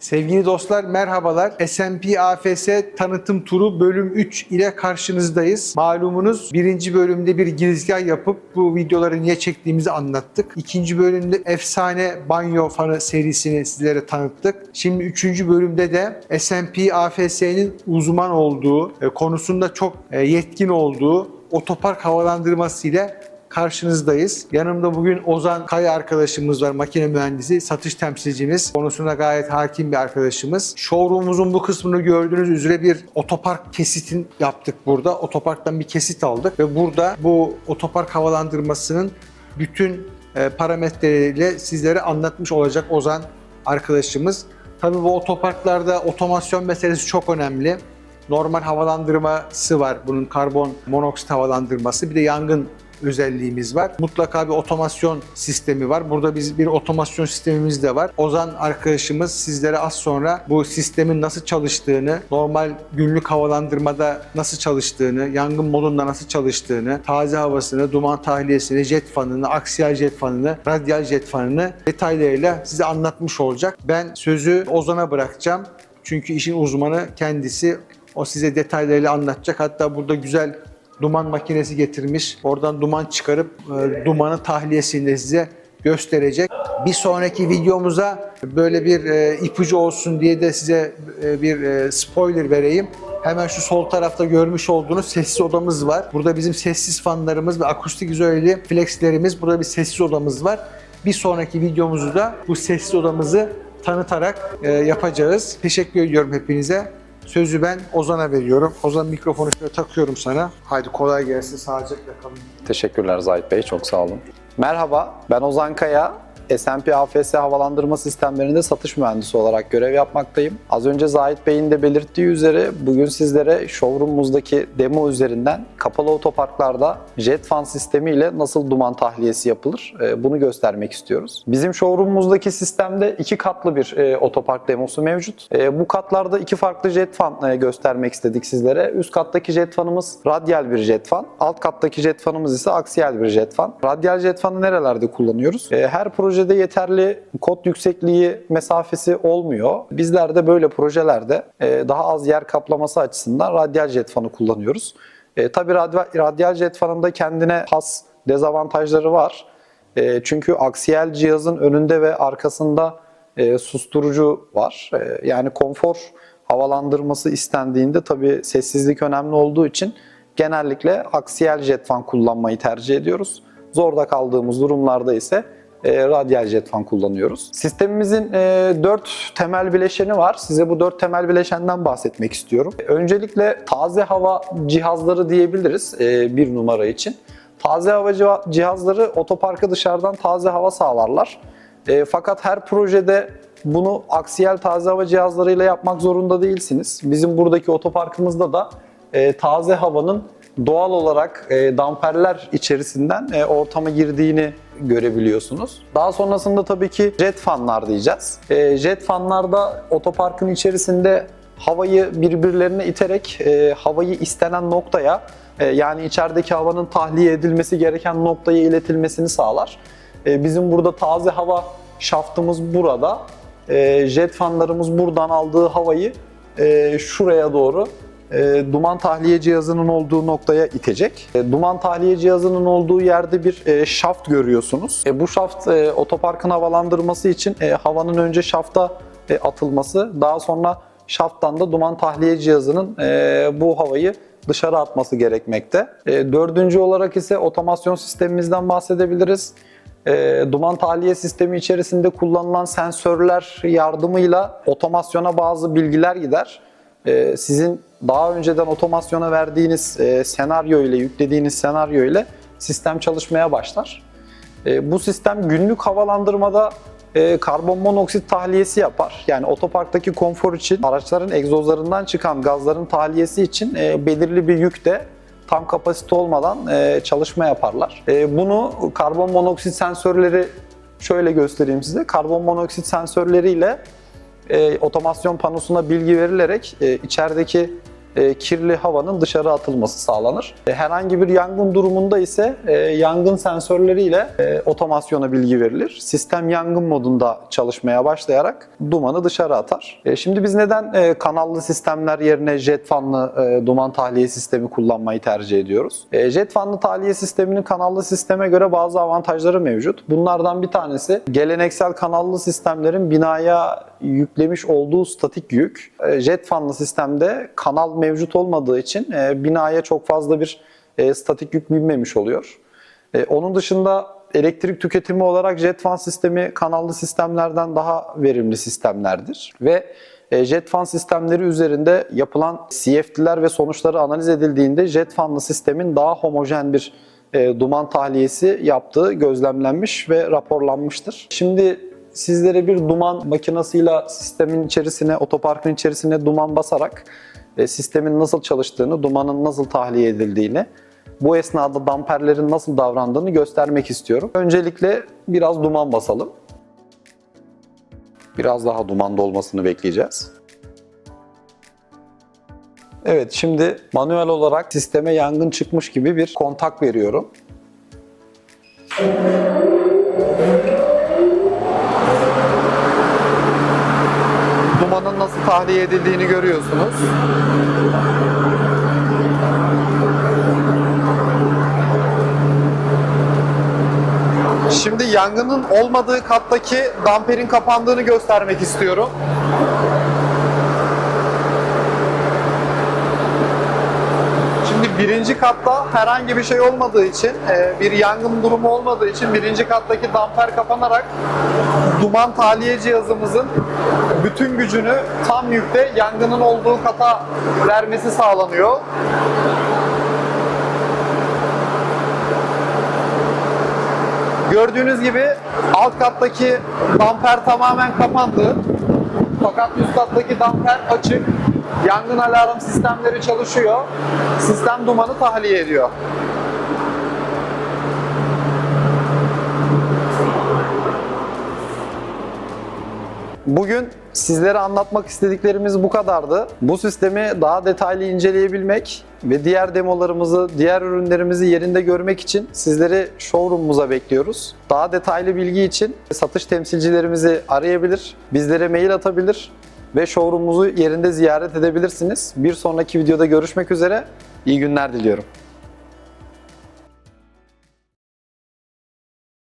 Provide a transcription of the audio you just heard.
Sevgili dostlar merhabalar. S&P AFS tanıtım turu bölüm 3 ile karşınızdayız. Malumunuz birinci bölümde bir girizgah yapıp bu videoları niye çektiğimizi anlattık. İkinci bölümde efsane banyo fanı serisini sizlere tanıttık. Şimdi üçüncü bölümde de S&P AFS'nin uzman olduğu, e, konusunda çok e, yetkin olduğu otopark havalandırması ile karşınızdayız. Yanımda bugün Ozan Kaya arkadaşımız var, makine mühendisi, satış temsilcimiz. Konusuna gayet hakim bir arkadaşımız. Showroom'umuzun bu kısmını gördüğünüz üzere bir otopark kesitin yaptık burada. Otoparktan bir kesit aldık ve burada bu otopark havalandırmasının bütün e, parametreleriyle sizlere anlatmış olacak Ozan arkadaşımız. Tabii bu otoparklarda otomasyon meselesi çok önemli. Normal havalandırması var. Bunun karbon monoksit havalandırması. Bir de yangın özelliğimiz var. Mutlaka bir otomasyon sistemi var. Burada biz bir otomasyon sistemimiz de var. Ozan arkadaşımız sizlere az sonra bu sistemin nasıl çalıştığını, normal günlük havalandırmada nasıl çalıştığını, yangın modunda nasıl çalıştığını, taze havasını, duman tahliyesini, jet fanını, aksiyel jet fanını, radyal jet fanını detaylarıyla size anlatmış olacak. Ben sözü Ozan'a bırakacağım. Çünkü işin uzmanı kendisi. O size detaylarıyla anlatacak. Hatta burada güzel duman makinesi getirmiş. Oradan duman çıkarıp e, dumanın tahliyesini de size gösterecek. Bir sonraki videomuza böyle bir e, ipucu olsun diye de size e, bir e, spoiler vereyim. Hemen şu sol tarafta görmüş olduğunuz sessiz odamız var. Burada bizim sessiz fanlarımız ve akustik izoleli flexlerimiz. Burada bir sessiz odamız var. Bir sonraki videomuzu da bu sessiz odamızı tanıtarak e, yapacağız. Teşekkür ediyorum hepinize. Sözü ben Ozan'a veriyorum. Ozan mikrofonu şöyle takıyorum sana. Haydi kolay gelsin. Sağlıcakla kalın. Teşekkürler Zahit Bey, çok sağ olun. Merhaba, ben Ozan Kaya. S&P AFS havalandırma sistemlerinde satış mühendisi olarak görev yapmaktayım. Az önce Zahit Bey'in de belirttiği üzere bugün sizlere showroom'umuzdaki demo üzerinden kapalı otoparklarda jet fan sistemi ile nasıl duman tahliyesi yapılır e, bunu göstermek istiyoruz. Bizim showroom'umuzdaki sistemde iki katlı bir e, otopark demosu mevcut. E, bu katlarda iki farklı jet fan göstermek istedik sizlere. Üst kattaki jet fanımız radyal bir jet fan. Alt kattaki jet fanımız ise aksiyel bir jet fan. Radyal jet fanı nerelerde kullanıyoruz? Her projede yeterli kod yüksekliği mesafesi olmuyor. Bizler de böyle projelerde e, daha az yer kaplaması açısından radyal jet fanı kullanıyoruz. E, tabii radya- radyal jet fanında kendine has dezavantajları var. E, çünkü aksiyel cihazın önünde ve arkasında e, susturucu var. Yani konfor havalandırması istendiğinde tabii sessizlik önemli olduğu için genellikle aksiyel jet fan kullanmayı tercih ediyoruz. Zorda kaldığımız durumlarda ise e, radyal jet fan kullanıyoruz. Sistemimizin 4 temel bileşeni var. Size bu 4 temel bileşenden bahsetmek istiyorum. Öncelikle taze hava cihazları diyebiliriz e, bir numara için. Taze hava ciha- cihazları otoparka dışarıdan taze hava sağlarlar. E, fakat her projede bunu aksiyel taze hava cihazlarıyla yapmak zorunda değilsiniz. Bizim buradaki otoparkımızda da e, taze havanın doğal olarak e, damperler içerisinden e, ortama girdiğini görebiliyorsunuz. Daha sonrasında tabii ki jet fanlar diyeceğiz. E, jet fanlarda otoparkın içerisinde havayı birbirlerine iterek e, havayı istenen noktaya e, yani içerideki havanın tahliye edilmesi gereken noktaya iletilmesini sağlar. E, bizim burada taze hava şaftımız burada. E, jet fanlarımız buradan aldığı havayı e, şuraya doğru e, duman tahliye cihazının olduğu noktaya itecek. E, duman tahliye cihazının olduğu yerde bir e, şaft görüyorsunuz. E, bu şaft e, otoparkın havalandırması için e, havanın önce şafta e, atılması, daha sonra şafttan da duman tahliye cihazının e, bu havayı dışarı atması gerekmekte. E, dördüncü olarak ise otomasyon sistemimizden bahsedebiliriz. E, duman tahliye sistemi içerisinde kullanılan sensörler yardımıyla otomasyona bazı bilgiler gider. E, sizin daha önceden otomasyona verdiğiniz e, senaryo ile, yüklediğiniz senaryo ile sistem çalışmaya başlar. E, bu sistem günlük havalandırmada e, karbon monoksit tahliyesi yapar. Yani otoparktaki konfor için araçların egzozlarından çıkan gazların tahliyesi için belirli bir yükte tam kapasite olmadan çalışma yaparlar. Bunu karbon monoksit sensörleri şöyle göstereyim size. Karbon monoksit sensörleriyle e, otomasyon panosuna bilgi verilerek e, içerideki kirli havanın dışarı atılması sağlanır. E, herhangi bir yangın durumunda ise e, yangın sensörleriyle e, otomasyona bilgi verilir. Sistem yangın modunda çalışmaya başlayarak dumanı dışarı atar. E, şimdi biz neden e, kanallı sistemler yerine jet fanlı e, duman tahliye sistemi kullanmayı tercih ediyoruz? E, jet fanlı tahliye sisteminin kanallı sisteme göre bazı avantajları mevcut. Bunlardan bir tanesi geleneksel kanallı sistemlerin binaya yüklemiş olduğu statik yük. E, jet fanlı sistemde kanal mevcut olmadığı için e, binaya çok fazla bir e, statik yük binmemiş oluyor. E, onun dışında elektrik tüketimi olarak jet fan sistemi kanallı sistemlerden daha verimli sistemlerdir. Ve e, jet fan sistemleri üzerinde yapılan CFD'ler ve sonuçları analiz edildiğinde jet fanlı sistemin daha homojen bir e, duman tahliyesi yaptığı gözlemlenmiş ve raporlanmıştır. Şimdi sizlere bir duman makinasıyla sistemin içerisine, otoparkın içerisine duman basarak sistemin nasıl çalıştığını, dumanın nasıl tahliye edildiğini, bu esnada damperlerin nasıl davrandığını göstermek istiyorum. Öncelikle biraz duman basalım. Biraz daha dumanda olmasını bekleyeceğiz. Evet şimdi manuel olarak sisteme yangın çıkmış gibi bir kontak veriyorum. Dumanın nasıl tahliye edildiğini görüyorsunuz. Şimdi yangının olmadığı kattaki damperin kapandığını göstermek istiyorum. Şimdi birinci katta herhangi bir şey olmadığı için, e, bir yangın durumu olmadığı için birinci kattaki damper kapanarak duman tahliye cihazımızın bütün gücünü tam yükte yangının olduğu kata vermesi sağlanıyor. Gördüğünüz gibi alt kattaki damper tamamen kapandı. Fakat üst kattaki damper açık. Yangın alarm sistemleri çalışıyor. Sistem dumanı tahliye ediyor. Bugün sizlere anlatmak istediklerimiz bu kadardı. Bu sistemi daha detaylı inceleyebilmek ve diğer demolarımızı, diğer ürünlerimizi yerinde görmek için sizleri showroom'umuza bekliyoruz. Daha detaylı bilgi için satış temsilcilerimizi arayabilir, bizlere mail atabilir ve showroom'umuzu yerinde ziyaret edebilirsiniz. Bir sonraki videoda görüşmek üzere. İyi günler diliyorum.